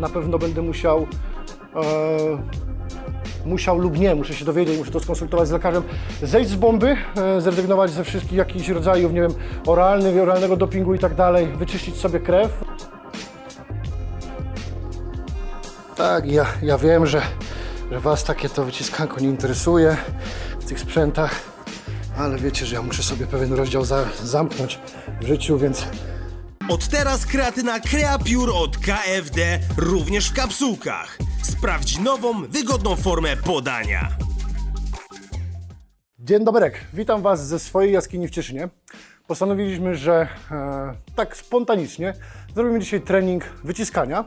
na pewno będę musiał e, musiał lub nie, muszę się dowiedzieć, muszę to skonsultować z lekarzem, zejść z bomby, e, zrezygnować ze wszystkich jakichś rodzajów, nie wiem, oralnych, oralnego dopingu i tak dalej, wyczyścić sobie krew. Tak, ja, ja wiem, że, że Was takie to wyciskanko nie interesuje w tych sprzętach, ale wiecie, że ja muszę sobie pewien rozdział za, zamknąć w życiu, więc Od teraz kreatyna Creapure od KFD również w kapsułkach. Sprawdź nową, wygodną formę podania. Dzień dobry, witam Was ze swojej jaskini w Cieszynie. Postanowiliśmy, że e, tak spontanicznie zrobimy dzisiaj trening wyciskania,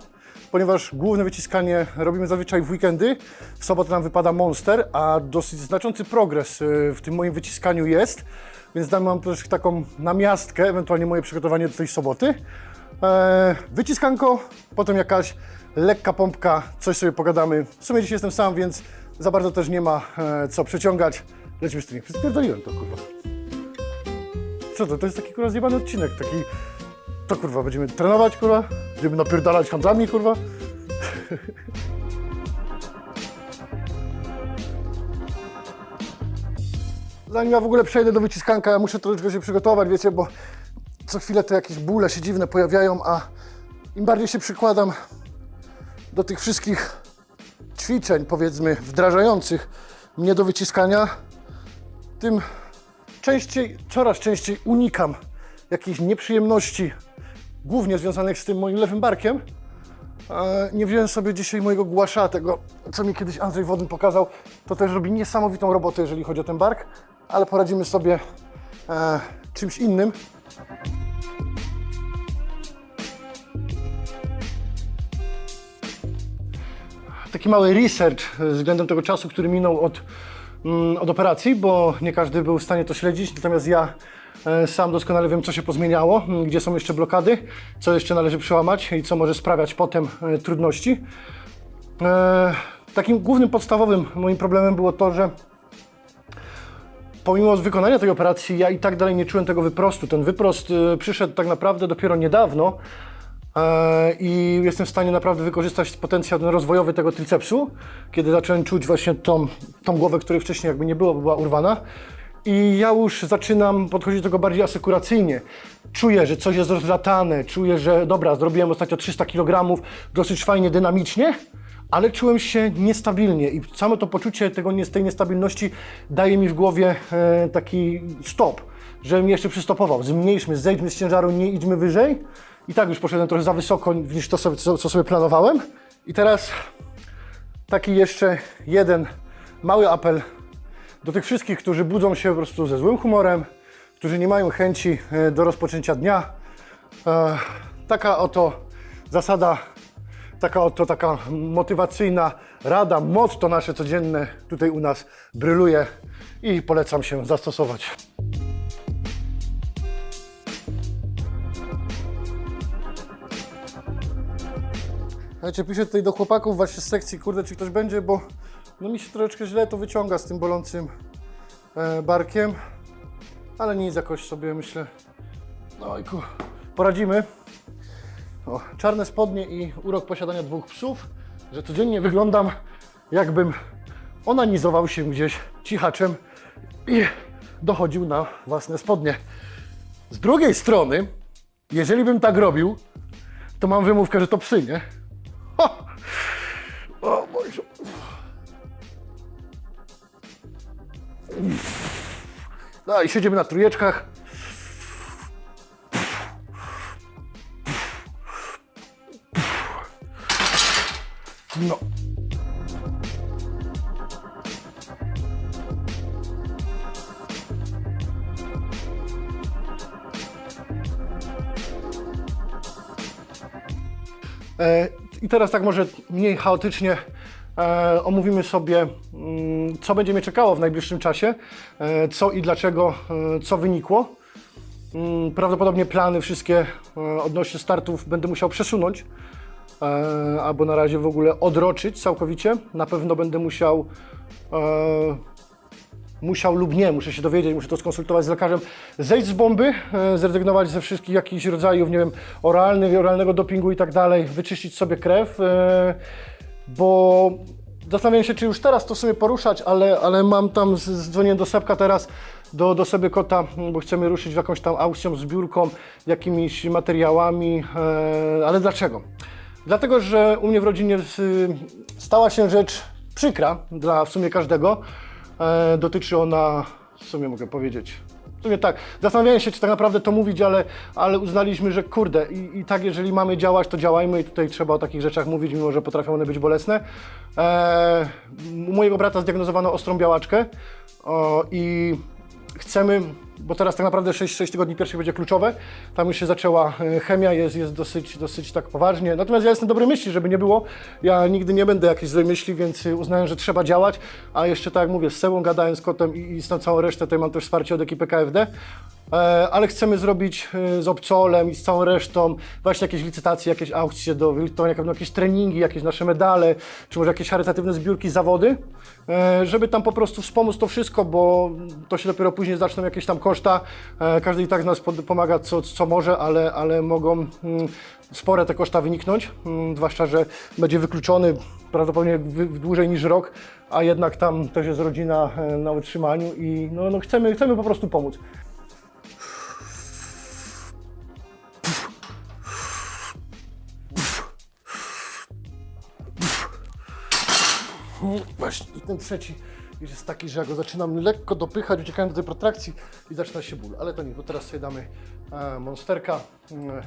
ponieważ główne wyciskanie robimy zazwyczaj w weekendy. W sobotę nam wypada Monster, a dosyć znaczący progres e, w tym moim wyciskaniu jest, więc dam Wam też taką namiastkę, ewentualnie moje przygotowanie do tej soboty. E, wyciskanko, potem jakaś lekka pompka, coś sobie pogadamy. W sumie dzisiaj jestem sam, więc za bardzo też nie ma e, co przeciągać. Lecimy z trening. Spierdoliłem to, kurwa. Co to? To jest taki, kurwa, zjebany odcinek, taki... To, kurwa, będziemy trenować, kurwa? Będziemy napierdalać handlami, kurwa? Zanim ja w ogóle przejdę do wyciskanka, ja muszę troszeczkę się przygotować, wiecie, bo co chwilę te jakieś bóle się dziwne pojawiają, a im bardziej się przykładam do tych wszystkich ćwiczeń, powiedzmy, wdrażających mnie do wyciskania, tym częściej, coraz częściej unikam jakichś nieprzyjemności, głównie związanych z tym moim lewym barkiem. E, Nie wziąłem sobie dzisiaj mojego głasza, tego, co mi kiedyś Andrzej Wodny pokazał. To też robi niesamowitą robotę, jeżeli chodzi o ten bark, ale poradzimy sobie e, czymś innym. taki mały research względem tego czasu, który minął od, mm, od operacji, bo nie każdy był w stanie to śledzić, natomiast ja e, sam doskonale wiem, co się pozmieniało, m, gdzie są jeszcze blokady, co jeszcze należy przełamać i co może sprawiać potem e, trudności. E, takim głównym, podstawowym moim problemem było to, że pomimo wykonania tej operacji, ja i tak dalej nie czułem tego wyprostu. Ten wyprost y, przyszedł tak naprawdę dopiero niedawno e, i jestem w stanie naprawdę wykorzystać potencjał ten rozwojowy tego tricepsu, kiedy zacząłem czuć właśnie tą, tą głowę, której wcześniej jakby nie było, bo była urwana. I ja już zaczynam podchodzić do tego bardziej asekuracyjnie. Czuję, że coś jest rozlatane, czuję, że dobra, zrobiłem ostatnio 300 kg, dosyć fajnie, dynamicznie, ale czułem się niestabilnie i samo to poczucie tego, tej niestabilności daje mi w głowie e, taki stop, żebym jeszcze przystopował. Zmniejszmy, zejdźmy z ciężaru, nie idźmy wyżej. I tak już poszedłem trochę za wysoko niż to, sobie, co sobie planowałem. I teraz taki jeszcze jeden mały apel do tych wszystkich, którzy budzą się po prostu ze złym humorem, którzy nie mają chęci e, do rozpoczęcia dnia. E, Taka oto zasada, taka oto taka motywacyjna rada, motto nasze codzienne tutaj u nas bryluje i polecam się zastosować. Słuchajcie, piszę tutaj do chłopaków właśnie z sekcji, kurde, czy ktoś będzie, bo no mi się troszeczkę źle to wyciąga z tym bolącym e, barkiem, ale nic, jakoś sobie myślę, no i poradzimy. O, czarne spodnie i urok posiadania dwóch psów, że codziennie wyglądam jakbym onanizował się gdzieś cichaczem i dochodził na własne spodnie. Z drugiej strony, jeżeli bym tak robił, to mam wymówkę, że to psy, nie? Ho! O Boże. No i siedzimy na trójeczkach. No. E, I teraz tak może mniej chaotycznie e, omówimy sobie, mm, co będzie mnie czekało w najbliższym czasie, e, co i dlaczego, co wynikło. Mm, Prawdopodobnie plany wszystkie odnośnie startów będę musiał przesunąć, e, albo na razie w ogóle odroczyć całkowicie. Na pewno będę musiał e, musiał lub nie, muszę się dowiedzieć, muszę to skonsultować z lekarzem, zejść z bomby, e, zrezygnować ze wszystkich jakichś rodzajów, nie wiem, oralnych, oralnego dopingu i tak dalej, wyczyścić sobie krew, e, bo zastanawiam się, czy już teraz to sobie poruszać, ale, ale mam tam, z- zdzwoniłem do Sepka teraz, do, do sobie kota, bo chcemy ruszyć w jakąś tam aukcją, zbiórką, jakimiś materiałami, e, ale dlaczego? Dlatego, że u mnie w rodzinie stała się rzecz przykra dla w sumie każdego. E, dotyczy ona, w sumie mogę powiedzieć, w sumie tak, zastanawiałem się, czy tak naprawdę to mówić, ale, ale uznaliśmy, że kurde, i, i tak jeżeli mamy działać, to działajmy i tutaj trzeba o takich rzeczach mówić, mimo że potrafią one być bolesne. E, mojego brata zdiagnozowano ostrą białaczkę o, i chcemy, bo teraz tak naprawdę 6, 6 tygodni pierwszych będzie kluczowe, tam już się zaczęła e, chemia, jest, jest dosyć, dosyć tak poważnie. Natomiast ja jestem dobrej myśli, żeby nie było. Ja nigdy nie będę jakiejś złej myśli, więc uznałem, że trzeba działać. A jeszcze tak jak mówię, z Sebą gadałem, z Kotem i, i z tą całą resztę, tutaj mam też wsparcie od ekipy KFD. E, ale chcemy zrobić e, z Obcolem i z całą resztą właśnie jakieś licytacje, jakieś aukcje do jak- jakieś treningi, jakieś nasze medale, czy może jakieś charytatywne zbiórki, zawody, e, żeby tam po prostu wspomóc to wszystko, bo to się dopiero później zaczną jakieś tam koszta. Każdy i tak z nas pomaga co, co może, ale, ale mogą mm, spore te koszta wyniknąć, mm, zwłaszcza, że będzie wykluczony prawdopodobnie dłużej niż rok, a jednak tam też jest rodzina na utrzymaniu i no, no chcemy, chcemy po prostu pomóc. Właśnie i ten trzeci jest taki, że ja go zaczynam lekko dopychać, uciekając do tej protrakcji i zaczyna się ból. Ale to nie, bo teraz sobie damy e, monsterka. E,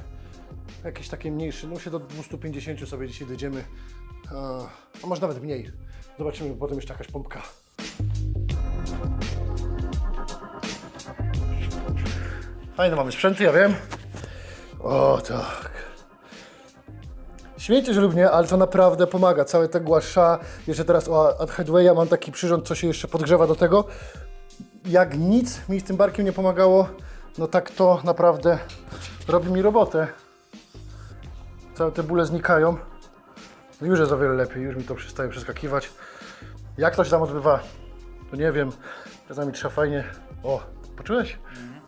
jakieś takie mniejsze, no się do 250 sobie dzisiaj dojdziemy. E, a może nawet mniej. Zobaczymy, bo potem jeszcze jakaś pompka. Fajne mamy sprzęty, ja wiem. O tak. Śmiejcie się lub nie, ale to naprawdę pomaga. Całe te głasza, jeszcze teraz o, od Headwaya mam taki przyrząd, co się jeszcze podgrzewa do tego. Jak nic mi z tym barkiem nie pomagało, no tak to naprawdę robi mi robotę. Całe te bóle znikają. No Już jest o wiele lepiej, już mi to przestaje przeskakiwać. Jak to się tam odbywa, to nie wiem. Czasami trzeba fajnie... O, poczułeś?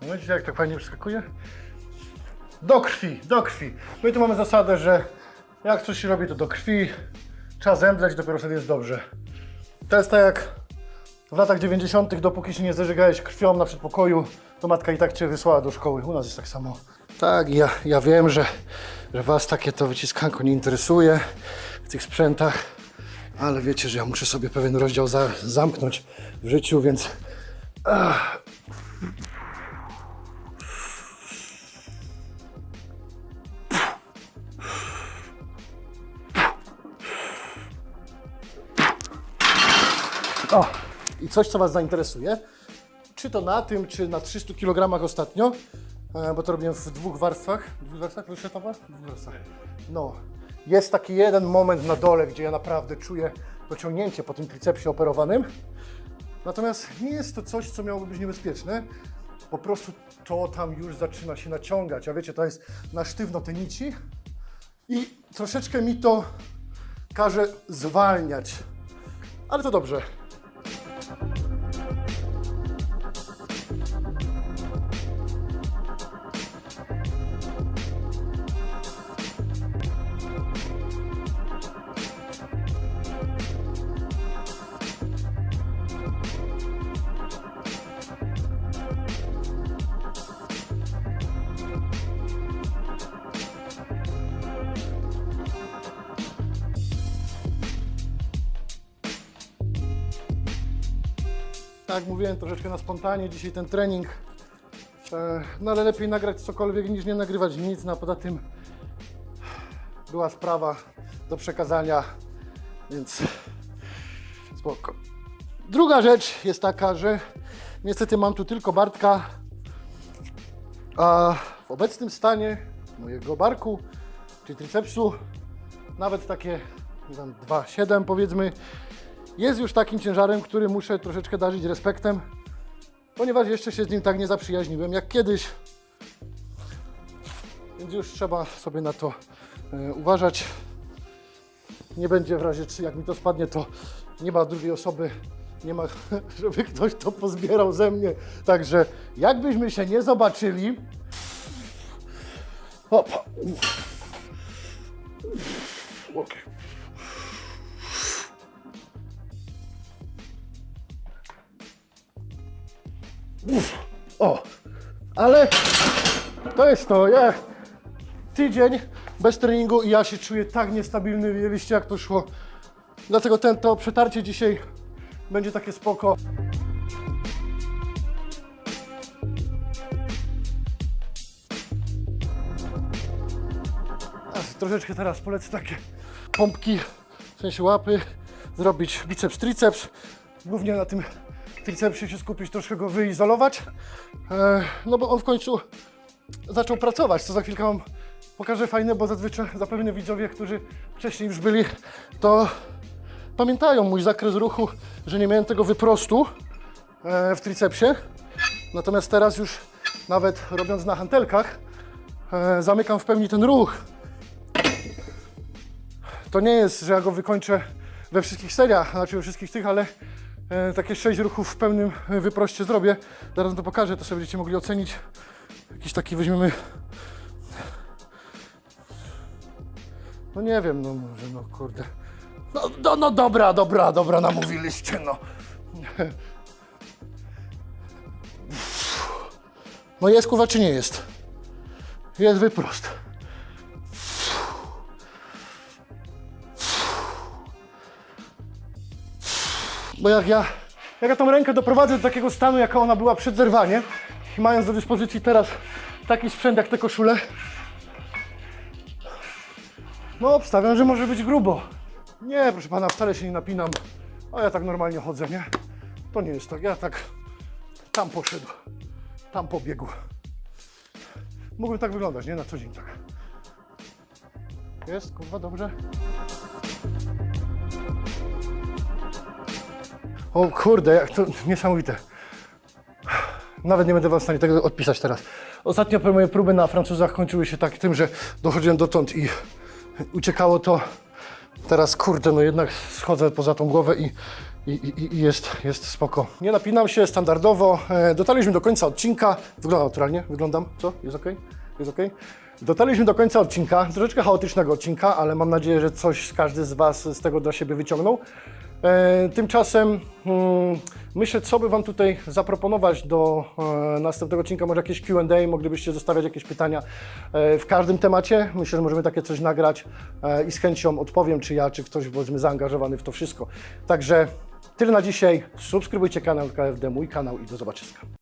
No widzicie jak tak fajnie przeskakuje? Do krwi, do krwi. My tu mamy zasadę, że jak coś się robi, to do krwi. Trzeba zemdleć, dopiero wtedy jest dobrze. To jest tak jak w latach 90., dopóki się nie zażegałeś krwią na przedpokoju, to matka i tak cię wysłała do szkoły. U nas jest tak samo. Tak, ja, ja wiem, że, że Was takie to wyciskanko nie interesuje w tych sprzętach, ale wiecie, że ja muszę sobie pewien rozdział za, zamknąć w życiu, więc O, i coś, co Was zainteresuje. Czy to na tym, czy na 300 kg ostatnio, e, bo to robiłem w dwóch warstwach. Dwóch warstwach, Ryszetowa? Dwóch warstwach. No, jest taki jeden moment na dole, gdzie ja naprawdę czuję dociągnięcie po tym tricepsie operowanym. Natomiast nie jest to coś, co miałoby być niebezpieczne. Po prostu to tam już zaczyna się naciągać. A wiecie, to jest na sztywno te nici i troszeczkę mi to każe zwalniać. Ale to dobrze. Jak mówiłem, troszeczkę na spontanie dzisiaj ten trening. E, No ale lepiej nagrać cokolwiek niż nie nagrywać nic. No a poza tym była sprawa do przekazania, więc spoko. Druga rzecz jest taka, że niestety mam tu tylko Bartka, a w obecnym stanie mojego barku, czy tricepsu, nawet takie nie wiem, 2,7 powiedzmy, jest już takim ciężarem, który muszę troszeczkę darzyć respektem, ponieważ jeszcze się z nim tak nie zaprzyjaźniłem jak kiedyś. Więc już trzeba sobie na to e, uważać. Nie będzie w razie, czy jak mi to spadnie, to nie ma drugiej osoby Nie ma, żeby ktoś to pozbierał ze mnie. Także jakbyśmy się nie zobaczyli. Opa. Okej. Uff. O, ale to jest to. Ja tydzień bez treningu i ja się czuję tak niestabilny. Widzieliście jak to szło. Dlatego ten, to przetarcie dzisiaj będzie takie spoko. Troszeczkę teraz polecę takie pompki, w sensie łapy, zrobić biceps, triceps. Głównie na tym tricepsie się skupić, troszkę go wyizolować. E, no bo on w końcu zaczął pracować, co za chwilkę Wam pokażę fajne, bo zazwyczaj zapewne widzowie, którzy wcześniej już byli, to pamiętają mój zakres ruchu, że nie miałem tego wyprostu e, w tricepsie. Natomiast teraz już nawet robiąc na hantelkach, e, zamykam w pełni ten ruch. To nie jest, że ja go wykończę we wszystkich seriach, znaczy we wszystkich tych, ale takie 6 ruchów w pełnym e, wyproście zrobię. Zaraz to pokażę, to sobie będziecie mogli ocenić. Jakiś taki weźmiemy. No nie wiem, no może, no kurde. No, no, no dobra, dobra, dobra, namówiliście, no. No jest kurwa czy nie jest? Jest wyprost. Bo jak ja, jak ja tą rękę doprowadzę do takiego stanu, jaka ona była przed zerwaniem i mając do dyspozycji teraz taki sprzęt jak te koszule, no obstawiam, że może być grubo. Nie, proszę pana, wcale się nie napinam, a ja tak normalnie chodzę, nie? To nie jest tak, ja tak tam poszedł, tam pobiegł. Mógłbym tak wyglądać, nie? Na co dzień tak. Jest, kurwa, dobrze? O kurde, jak to niesamowite. Nawet nie będę wam w stanie tego odpisać teraz. Ostatnio moje próby na Francuzach kończyły się tak tym, że dochodziłem dotąd i uciekało to. Teraz kurde, no jednak schodzę poza tą głowę i, i, i, i jest, jest spoko. Nie napinam się standardowo. E, dotarliśmy do końca odcinka. Wygląda naturalnie, wyglądam. Co? Jest ok? Jest ok? Dotarliśmy do końca odcinka, troszeczkę chaotycznego odcinka, ale mam nadzieję, że coś każdy z Was z tego dla siebie wyciągnął. E, tymczasem mm, myślę, co by Wam tutaj zaproponować do e, następnego odcinka. Może jakieś QA, moglibyście zostawiać jakieś pytania e, w każdym temacie. Myślę, że możemy takie coś nagrać i z chęcią odpowiem, czy ja, czy ktoś powiedzmy zaangażowany w to wszystko. Także tyle na dzisiaj. Subskrybujcie kanał KFD, mój kanał i do zobaczenia.